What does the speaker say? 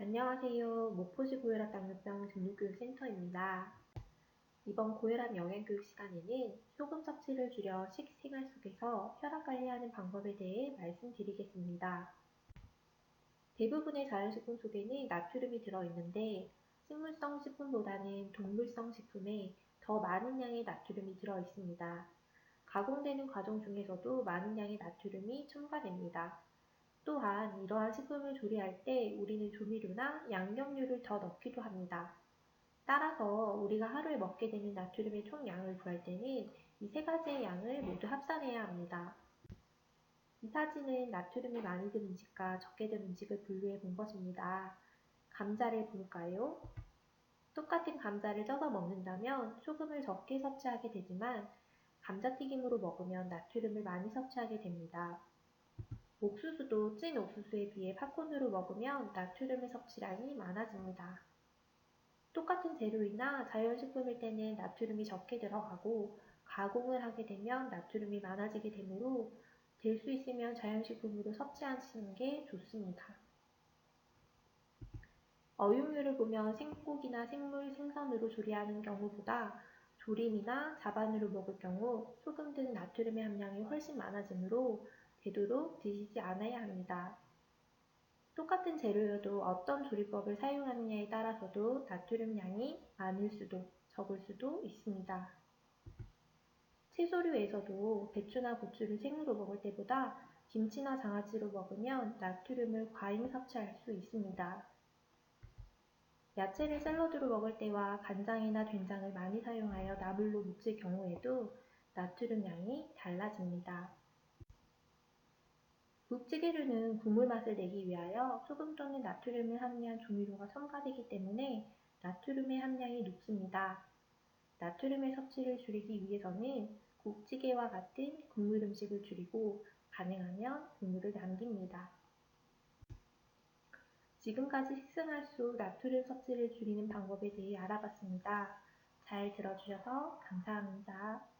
안녕하세요. 목포시 고혈압 당뇨병 등록교육센터입니다. 이번 고혈압 영양교육 시간에는 소금 섭취를 줄여 식생활 속에서 혈압 관리하는 방법에 대해 말씀드리겠습니다. 대부분의 자연식품 속에는 나트륨이 들어있는데 식물성 식품보다는 동물성 식품에 더 많은 양의 나트륨이 들어있습니다. 가공되는 과정 중에서도 많은 양의 나트륨이 첨가됩니다. 또한 이러한 식품을 조리할 때 우리는 조미료나 양념류를 더 넣기도 합니다. 따라서 우리가 하루에 먹게 되는 나트륨의 총량을 구할 때는 이 세 가지의 양을 모두 합산해야 합니다. 이 사진은 나트륨이 많이 든 음식과 적게 든 음식을 분류해 본 것입니다. 감자를 볼까요? 똑같은 감자를 쪄서 먹는다면 소금을 적게 섭취하게 되지만 감자튀김으로 먹으면 나트륨을 많이 섭취하게 됩니다. 옥수수도 찐 옥수수에 비해 팝콘으로 먹으면 나트륨의 섭취량이 많아집니다. 똑같은 재료이나 자연식품일 때는 나트륨이 적게 들어가고 가공을 하게 되면 나트륨이 많아지게 되므로 될 수 있으면 자연식품으로 섭취하시는 게 좋습니다. 어육류를 보면 생고기나 생물, 생선으로 조리하는 경우보다 조림이나 자반으로 먹을 경우 소금 등 나트륨의 함량이 훨씬 많아지므로 되도록 드시지 않아야 합니다. 똑같은 재료여도 어떤 조리법을 사용하느냐에 따라서도 나트륨 양이 많을 수도 적을 수도 있습니다. 채소류에서도 배추나 고추를 생으로 먹을 때보다 김치나 장아찌로 먹으면 나트륨을 과잉 섭취할 수 있습니다. 야채를 샐러드로 먹을 때와 간장이나 된장을 많이 사용하여 나물로 무칠 경우에도 나트륨 양이 달라집니다. 국찌개류는 국물 맛을 내기 위하여 소금 또는 나트륨을 함유한 조미료가 첨가되기 때문에 나트륨의 함량이 높습니다. 나트륨의 섭취를 줄이기 위해서는 국찌개와 같은 국물 음식을 줄이고 가능하면 국물을 남깁니다. 지금까지 식생활 속 나트륨 섭취를 줄이는 방법에 대해 알아봤습니다. 잘 들어주셔서 감사합니다.